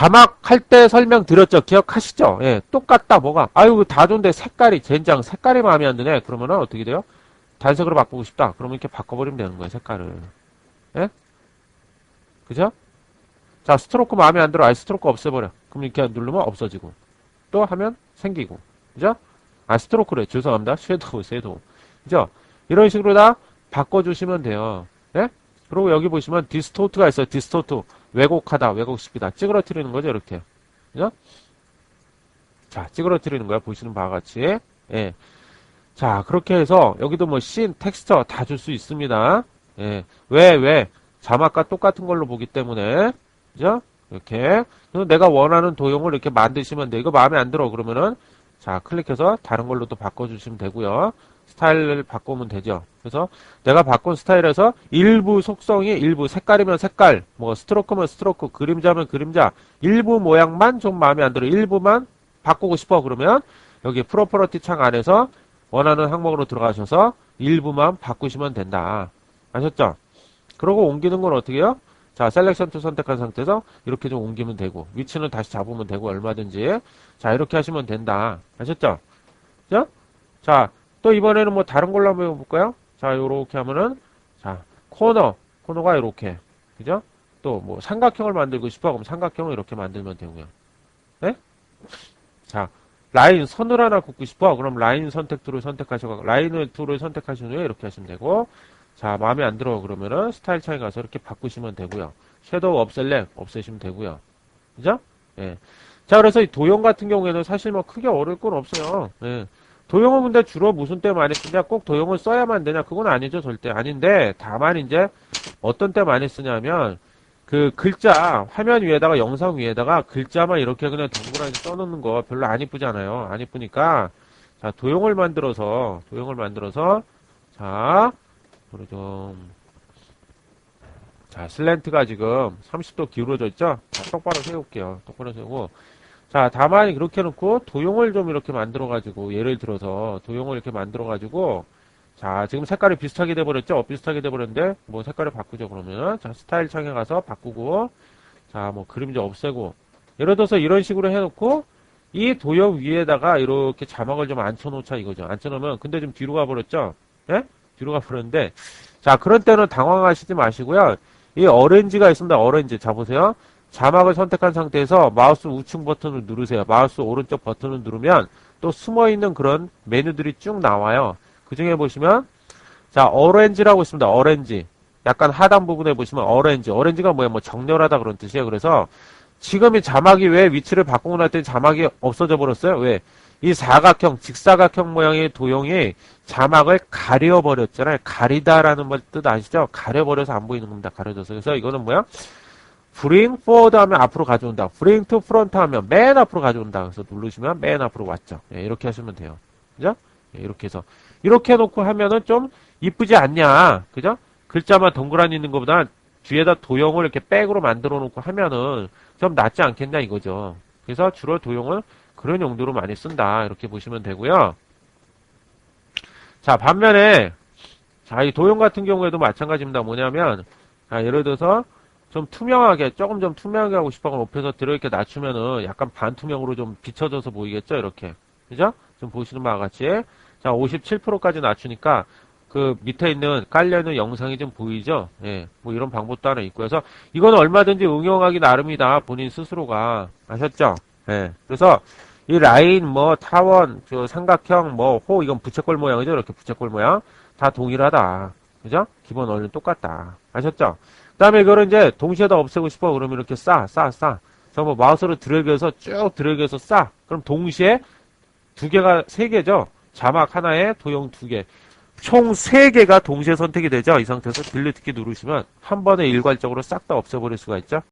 자막 할 때 설명 드렸죠? 기억하시죠? 예, 똑같다, 뭐가. 아유, 다 좋은데 색깔이, 젠장, 색깔이 마음에 안 드네. 그러면은 어떻게 돼요? 단색으로 바꾸고 싶다. 그러면 이렇게 바꿔버리면 되는 거예요, 색깔을. 예? 그죠? 자, 스트로크 마음에 안 들어. 아예 스트로크 없애버려. 그럼 이렇게 누르면 없어지고. 또 하면 생기고. 그죠? 아, 스트로크래. 죄송합니다. 섀도우, 섀도우. 그죠? 이런 식으로 다 바꿔주시면 돼요. 예? 그리고 여기 보시면 디스토트가 있어요. 디스토트. 왜곡하다, 왜곡시키다. 찌그러뜨리는 거죠, 이렇게. 그죠? 자, 찌그러뜨리는 거야. 보시는 바와 같이. 예. 자, 그렇게 해서 여기도 뭐 씬, 텍스처 다 줄 수 있습니다. 예. 왜, 왜? 자막과 똑같은 걸로 보기 때문에. 그죠? 이렇게. 그래서 내가 원하는 도형을 이렇게 만드시면 돼. 이거 마음에 안 들어. 그러면은, 자, 클릭해서 다른 걸로 또 바꿔주시면 되고요. 스타일을 바꾸면 되죠. 그래서 내가 바꾼 스타일에서 일부 속성이 일부 색깔이면 색깔, 뭐 스트로크면 스트로크, 그림자면 그림자, 일부 모양만 좀 마음에 안 들어. 일부만 바꾸고 싶어. 그러면 여기 프로퍼러티 창 안에서 원하는 항목으로 들어가셔서 일부만 바꾸시면 된다. 아셨죠? 그러고 옮기는 건 어떻게 해요? 자, 셀렉션 투 선택한 상태에서 이렇게 좀 옮기면 되고, 위치는 다시 잡으면 되고, 얼마든지. 자, 이렇게 하시면 된다. 아셨죠? 자, 자, 또 이번에는 뭐 다른 걸로 한번 해볼까요? 자, 요렇게 하면은, 자, 코너, 코너가 이렇게. 그죠? 또 뭐 삼각형을 만들고 싶어. 그럼 삼각형을 이렇게 만들면 되고요. 네? 자, 라인 선을 하나 긋고 싶어. 그럼 라인 선택 툴을 선택하셔서 라인을 툴을 선택하신 후에 이렇게 하시면 되고 자 마음에 안 들어 그러면은 스타일 창에 가서 이렇게 바꾸시면 되고요. 섀도우 없앨래 없애시면 되고요. 그죠? 예. 자 그래서 이 도형 같은 경우에는 사실 뭐 크게 어려울 건 없어요. 예. 도형은 근데 주로 무슨 때 많이 쓰냐 꼭 도형을 써야만 되냐 그건 아니죠 절대 아닌데 다만 이제 어떤 때 많이 쓰냐면 그 글자 화면 위에다가 영상 위에다가 글자만 이렇게 그냥 동그랗게 써놓는 거 별로 안 이쁘잖아요. 안 이쁘니까 자 도형을 만들어서 도형을 만들어서 자 우리 좀 자 슬랜트가 지금 30도 기울어져 있죠. 자, 똑바로 세울게요. 똑바로 세우고 자 다만 그렇게 해놓고 도형을 좀 이렇게 만들어 가지고 예를 들어서 도형을 이렇게 만들어 가지고 자, 지금 색깔이 비슷하게 돼버렸죠? 어, 비슷하게 돼버렸는데, 뭐 색깔을 바꾸죠, 그러면. 자, 스타일 창에 가서 바꾸고, 자, 뭐 그림자 없애고. 예를 들어서 이런 식으로 해놓고, 이 도형 위에다가 이렇게 자막을 좀 앉혀놓자 이거죠. 앉혀놓으면, 근데 좀 뒤로 가버렸죠? 예? 뒤로 가버렸는데, 자, 그런 때는 당황하시지 마시고요. 이 어렌지가 있습니다, 어렌지. 자, 보세요. 자막을 선택한 상태에서 마우스 우측 버튼을 누르세요. 마우스 오른쪽 버튼을 누르면 또 숨어있는 그런 메뉴들이 쭉 나와요. 그 중에 보시면 자 어렌지라고 있습니다. 어렌지 약간 하단 부분에 보시면 어렌지 어렌지가 뭐야 뭐 정렬하다 그런 뜻이에요. 그래서 지금 이 자막이 왜 위치를 바꾸고 났더니 자막이 없어져 버렸어요? 왜? 이 사각형 직사각형 모양의 도형이 자막을 가려버렸잖아요. 가리다라는 말뜻 아시죠? 가려버려서 안 보이는 겁니다. 가려져서 그래서 이거는 뭐야? Bring forward 하면 앞으로 가져온다. bring to front 하면 맨 앞으로 가져온다. 그래서 누르시면 맨 앞으로 왔죠. 예, 이렇게 하시면 돼요. 그죠? 예, 이렇게 해서 이렇게 해놓고 하면은 좀 이쁘지 않냐 그죠 글자만 덩그러니 있는 것보다 뒤에다 도형을 이렇게 백으로 만들어 놓고 하면은 좀 낫지 않겠냐 이거죠 그래서 주로 도형을 그런 용도로 많이 쓴다 이렇게 보시면 되고요 자 반면에 자 이 도형 같은 경우에도 마찬가지입니다 뭐냐면 자, 예를 들어서 좀 투명하게 조금 좀 투명하게 하고 싶어 높여서 들어 이렇게 낮추면은 약간 반투명으로 좀 비춰져서 보이겠죠 이렇게 그죠 좀 보시는 바와 같이 자, 57%까지 낮추니까 그 밑에 있는 깔려있는 영상이 좀 보이죠? 예, 뭐 이런 방법도 하나 있고 해서 이거는 얼마든지 응용하기 나름이다. 본인 스스로가. 아셨죠? 예. 그래서 이 라인, 뭐 타원, 저 삼각형, 뭐 호, 이건 부채꼴 모양이죠? 이렇게 부채꼴 모양. 다 동일하다. 그죠? 기본 원리는 똑같다. 아셨죠? 그 다음에 이거를 이제 동시에 다 없애고 싶어. 그러면 이렇게 싸, 싸, 싸. 그래서 뭐 마우스로 드래그해서 쭉 드래그해서 싸. 그럼 동시에 두 개가 세 개죠? 자막 하나에 도형 두 개. 총 세 개가 동시에 선택이 되죠. 이 상태에서 딜리트 키 누르시면 한 번에 일괄적으로 싹 다 없애버릴 수가 있죠.